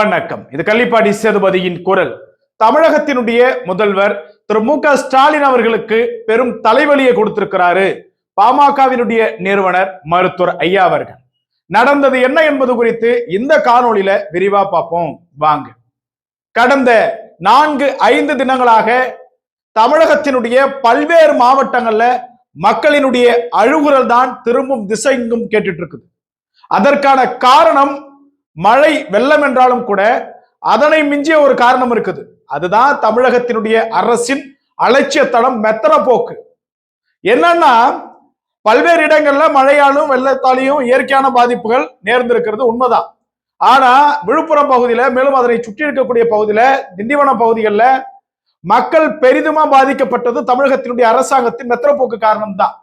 வணக்கம். இது கள்ளிப்பாடி சேதுபதியின் குரல். தமிழகத்தினுடைய முதல்வர் திரு மு க ஸ்டாலின் அவர்களுக்கு பெரும் தலைவலியை கொடுத்திருக்கிறாரு. பாமகவினுடைய நிறுவனர் மருத்துவர் ஐயா அவர்கள். நடந்தது என்ன என்பது குறித்து இந்த காணொளியில விரிவா பார்ப்போம். வாங்க. கடந்த நான்கு ஐந்து தினங்களாக தமிழகத்தினுடைய பல்வேறு மாவட்டங்கள்ல மக்களினுடைய அழுகுரல் தான் திரும்பும் திசைங்கும் கேட்டுட்டு இருக்குது. அதற்கான காரணம் மழை வெள்ளம் என்றாலும் கூட அதனை மிஞ்சிய ஒரு காரணம் இருக்குது. அதுதான் தமிழகத்தினுடைய அரசின் அலட்சியத்தனம் மெத்தன போக்கு என்னன்னா பல்வேறு இடங்கள்ல மழையாலும் வெள்ளத்தாலையும் இயற்கையான பாதிப்புகள் நேர்ந்திருக்கிறது உண்மைதான். ஆனா விழுப்புரம் பகுதியில மேலும் அதனை சுற்றி இருக்கக்கூடிய பகுதியில திண்டிவனம் பகுதிகளில் மக்கள் பெரிதுமா பாதிக்கப்பட்டது தமிழகத்தினுடைய அரசாங்கத்தின் மெத்தனப்போக்கு காரணம் தான்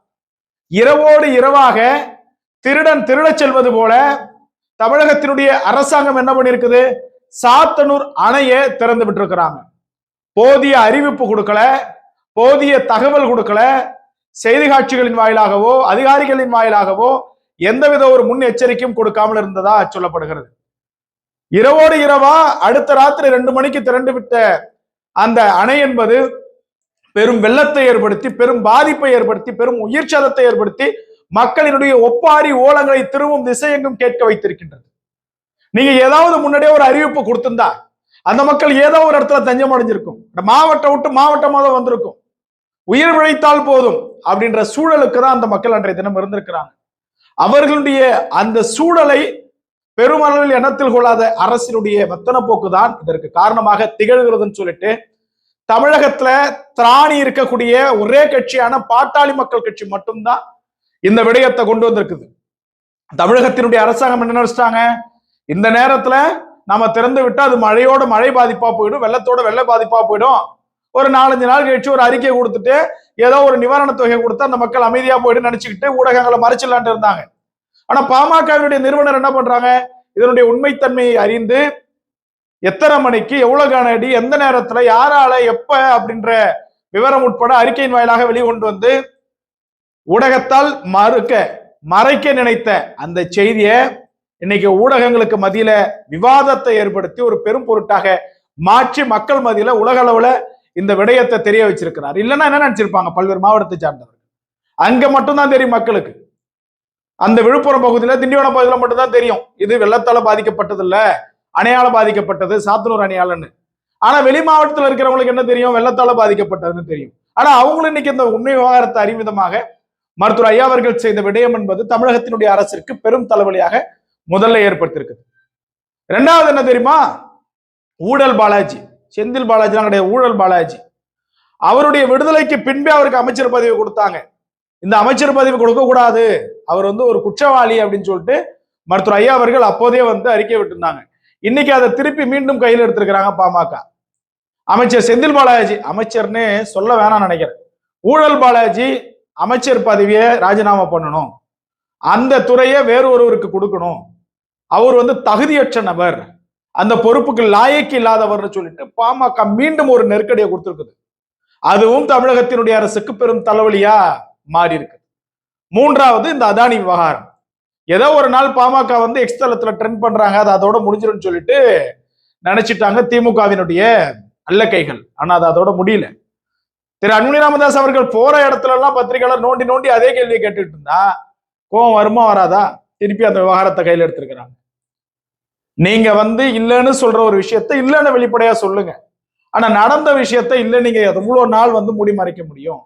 இரவோடு இரவாக திருடன் திருடச் செல்வது போல தமிழகத்தினுடைய அரசாங்கம் என்ன பண்ணிருக்குது? சாத்தனூர் அணையை திறந்து விட்டுருக்கிறாங்க. போதிய அறிவிப்பு கொடுக்கல போதிய தகவல் கொடுக்கல. செய்தி காட்சிகளின் வாயிலாகவோ அதிகாரிகளின் வாயிலாகவோ எந்தவித ஒரு முன் எச்சரிக்கையும் கொடுக்காமல் இருந்ததா சொல்லப்படுகிறது. இரவோடு இரவா அடுத்த ராத்திரி ரெண்டு மணிக்கு திரண்டு விட்ட அந்த அணை என்பது பெரும் வெள்ளத்தை ஏற்படுத்தி பெரும் பாதிப்பை ஏற்படுத்தி பெரும் உயிர் சேதத்தை ஏற்படுத்தி மக்களினுடைய ஒப்பாரி ஓலங்களை திரும்பும் திசையெங்கும் கேட்க வைத்திருக்கின்றது. நீங்க ஏதாவது முன்னாடியே ஒரு அறிவிப்பு கொடுத்திருந்தா அந்த மக்கள் ஏதோ ஒரு இடத்துல தஞ்சம் அடைஞ்சிருக்கும். இந்த மாவட்டம் விட்டு மாவட்டமாக தான் வந்திருக்கும். உயிர் விழைத்தால் போதும் அப்படின்ற சூழலுக்கு தான் அந்த மக்கள் அன்றைய தினம் இருந்திருக்கிறாங்க. அவர்களுடைய அந்த சூழலை பெருமளவில் எண்ணத்தில் கொள்ளாத அரசினுடைய மெத்தன போக்கு தான் இதற்கு காரணமாக திகழ்கிறதுன்னு சொல்லிட்டு தமிழகத்துல திராணி இருக்கக்கூடிய ஒரே கட்சியான பாட்டாளி மக்கள் கட்சி மட்டும்தான் இந்த விடயத்தை கொண்டு வந்திருக்குது. தமிழகத்தினுடைய அரசாங்கம் என்ன நினைச்சிட்டாங்க? இந்த நேரத்துல நாம திறந்து விட்டா அது மழையோட மழை பாதிப்பா போயிடும் வெள்ளத்தோட வெள்ள பாதிப்பா போயிடும். ஒரு நாலஞ்சு நாள் கழிச்சு ஒரு அறிக்கை கொடுத்துட்டு ஏதோ ஒரு நிவாரண தொகை கொடுத்து அந்த மக்கள் அமைதியா போயிடும் நினைச்சுக்கிட்டு ஊடகங்களை மறைச்சிடலான்ட்டு இருந்தாங்க. ஆனா பாமகவினுடைய நிறுவனர் என்ன பண்றாங்க? இதனுடைய உண்மைத்தன்மையை அறிந்து எத்தனை மணிக்கு எவ்வளவு கனஅடி எந்த நேரத்துல யாரால எப்ப அப்படின்ற விவரம் உட்பட அறிக்கையின் வாயிலாக வெளிக்கொண்டு வந்து ஊடகத்தால் மறுக்க மறைக்க நினைத்த அந்த செய்தியை இன்னைக்கு ஊடகங்களுக்கு மத்தியில விவாதத்தை ஏற்படுத்தி ஒரு பெரும் பொருட்டாக மாற்றி மக்கள் மத்தியில உலக அளவுல இந்த விடயத்தை தெரிய வச்சிருக்கிறார். இல்லைன்னா என்ன நினைச்சிருப்பாங்க? பல்வேறு மாவட்டத்தை சார்ந்தவர்கள். அங்க மட்டும்தான் தெரியும் மக்களுக்கு. அந்த விழுப்புரம் பகுதியில திண்டிவனம் பகுதியில் மட்டும்தான் தெரியும். இது வெள்ளத்தால பாதிக்கப்பட்டது இல்ல அணையால பாதிக்கப்பட்டது சாத்தனூர் அணையாலன்னு. ஆனா வெளி மாவட்டத்தில் இருக்கிறவங்களுக்கு என்ன தெரியும்? வெள்ளத்தால பாதிக்கப்பட்டதுன்னு தெரியும். ஆனா அவங்களும் இன்னைக்கு இந்த உண்மை விவகாரத்தை அறிவிதமாக மருத்துவர் ஐயா அவர்கள் செய்த விடயம் என்பது தமிழகத்தினுடைய அரசிற்கு பெரும் தலைவலியாக முதல்ல ஏற்படுத்தியிருக்குது. ரெண்டாவது என்ன தெரியுமா? ஊழல் பாலாஜி செந்தில் பாலாஜிலாம் கிடையாது ஊழல் பாலாஜி. அவருடைய விடுதலைக்கு பின்பே அவருக்கு அமைச்சர் பதவி கொடுத்தாங்க. இந்த அமைச்சர் பதவி கொடுக்க கூடாது. அவர் வந்து ஒரு குற்றவாளி அப்படின்னு சொல்லிட்டு மருத்துவர் ஐயா அவர்கள் அப்போதே வந்து அறிக்கை விட்டுருந்தாங்க. இன்னைக்கு அதை திருப்பி மீண்டும் கையில் எடுத்திருக்கிறாங்க பாமக. அமைச்சர் செந்தில் பாலாஜி அமைச்சர்னு சொல்ல வேணாம் நினைக்கிறேன். ஊழல் பாலாஜி அமைச்சர் பதவியை ராஜினாமா பண்ணணும். அந்த துறையை வேறு ஒருவருக்கு கொடுக்கணும். அவர் வந்து தகுதியற்ற நபர். அந்த பொறுப்புக்கு லாயக்கு இல்லாதவர்னு சொல்லிட்டு பாமக மீண்டும் ஒரு நெருக்கடியை கொடுத்துருக்குது. அதுவும் தமிழகத்தினுடைய அரசுக்கு பெரும் தலைவலியா மாறி இருக்கு மூன்றாவது இந்த அதானி விவகாரம். ஏதோ ஒரு நாள் பாமக வந்து எக்ஸ்தலத்துல ட்ரெண்ட் பண்றாங்க அது அதோட முடிஞ்சிடும் சொல்லிட்டு நினைச்சிட்டாங்க திமுகவினுடைய அல்ல கைகள். ஆனா அது அதோட முடியல. திரு அன்புமணி ராமதாஸ் அவர்கள் போற இடத்துல எல்லாம் பத்திரிகையாளர் நோண்டி நோண்டி அதே கேள்வியை கேட்டுட்டு இருந்தா கோவம் வருமா வராதா? திருப்பி அந்த விவகாரத்தை கையில் எடுத்திருக்கிறாங்க. நீங்க வந்து இல்லைன்னு சொல்ற ஒரு விஷயத்த இல்லைன்னு வெளிப்படையா சொல்லுங்க. ஆனா நடந்த விஷயத்த இல்லை நீங்க எவ்வளவு நாள் வந்து மூடி மறைக்க முடியும்.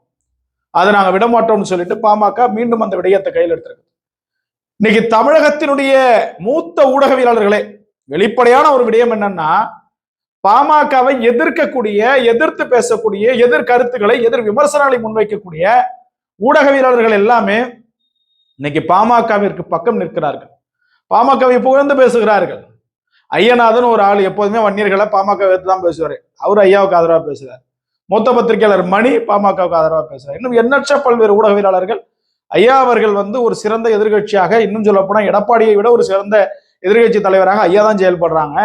அதை நாங்க விட மாட்டோம்னு சொல்லிட்டு பாமக மீண்டும் அந்த விடயத்தை கையில் எடுத்திருக்கு இன்னைக்கு தமிழகத்தினுடைய மூத்த ஊடகவியலாளர்களே வெளிப்படையான ஒரு விடயம் என்னன்னா பாமகவை எதிர்க்கக்கூடிய எதிர்த்து பேசக்கூடிய எதிர் கருத்துக்களை எதிர் விமர்சனங்களை முன்வைக்கக்கூடிய ஊடகவியலாளர்கள் எல்லாமே இன்னைக்கு பாமகவிற்கு பக்கம் நிற்கிறார்கள். பாமகவை புகழ்ந்து பேசுகிறார்கள். ஐயநாதன் ஒரு ஆள் எப்போதுமே வன்னியர்களை பாமக தான் பேசுவார். அவர் ஐயாவுக்கு ஆதரவாக பேசுகிறார் மூத்த பத்திரிகையாளர் மணி பாமகவுக்கு ஆதரவாக பேசுகிறார் இன்னும் எண்ணற்ற பல்வேறு ஊடகவியலாளர்கள் ஐயா அவர்கள் வந்து ஒரு சிறந்த எதிர்கட்சியாக இன்னும் சொல்லப்போனால் எடப்பாடியை விட ஒரு சிறந்த எதிர்கட்சி தலைவராக ஐயா தான் செயல்படுறாங்க.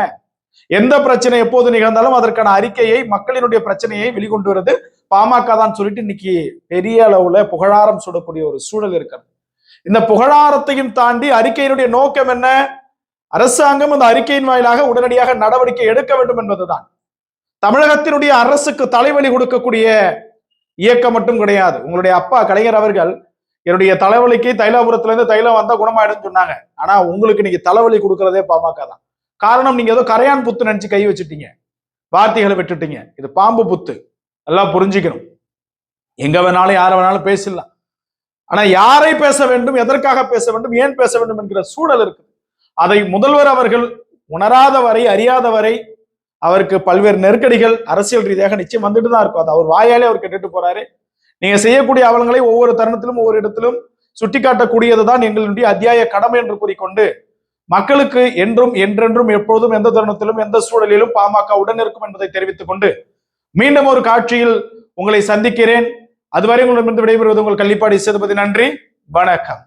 எந்த பிரச்சனை எப்போது நிகழ்ந்தாலும் அதற்கான அறிக்கையை மக்களினுடைய பிரச்சனையை வெளிக்கொண்டு வருது பாமக தான் சொல்லிட்டு இன்னைக்கு பெரிய அளவுல புகழாரம் சுடக்கூடிய ஒரு சூழல் இருக்கிறது. இந்த புகழாரத்தையும் தாண்டி அறிக்கையினுடைய நோக்கம் என்ன? அரசாங்கம் அந்த அறிக்கையின் வாயிலாக உடனடியாக நடவடிக்கை எடுக்க வேண்டும் என்பதுதான். தமிழகத்தினுடைய அரசுக்கு தலைவலி கொடுக்கக்கூடிய இயக்கம் மட்டும் கிடையாது. உங்களுடைய அப்பா கலைஞர் அவர்கள் என்னுடைய தலைவலிக்கு தைலாபுரத்துல இருந்து தைலம் வந்தா குணமாயிடும்னு சொன்னாங்க. ஆனா உங்களுக்கு இன்னைக்கு தலைவலி கொடுக்கறதே பாமக தான். காரணம் நீங்க ஏதோ கரையான் புத்து நினைச்சு கை வச்சுட்டீங்க. வார்த்தைகளை விட்டுட்டீங்க. இது பாம்பு புத்து. எல்லாம் புரிஞ்சுக்கணும். எங்க வேணாலும் யாரை வேணாலும் பேசலாம் ஆனா யாரை பேச வேண்டும் எதற்காக பேச வேண்டும் ஏன் பேச வேண்டும் என்கிற சூழல் இருக்கு அதை முதல்வர் அவர்கள் உணராத வரை அறியாத வரை அவருக்கு பல்வேறு நெருக்கடிகள் அரசியல் ரீதியாக நிச்சயம் வந்துட்டு தான் இருக்கும். அது அவர் வாயாலே அவர் கேட்டுட்டு போறாரு. நீங்க செய்யக்கூடிய அவலங்களை ஒவ்வொரு தருணத்திலும் ஒவ்வொரு இடத்திலும் சுட்டிக்காட்டக்கூடியது தான் எங்களுடைய அத்தியாய கடமை என்று கூறிக்கொண்டு மக்களுக்கு என்றும் என்றென்றும் எப்பொழுதும் எந்த தருணத்திலும் எந்த சூழலிலும் பாமக உடன் இருக்கும் என்பதை தெரிவித்துக் கொண்டு மீண்டும் ஒரு காட்சியில் உங்களை சந்திக்கிறேன். அதுவரை உங்களிடமிருந்து விடைபெறுவது உங்கள் கள்ளிப்பாடி சேதுபதி. நன்றி. வணக்கம்.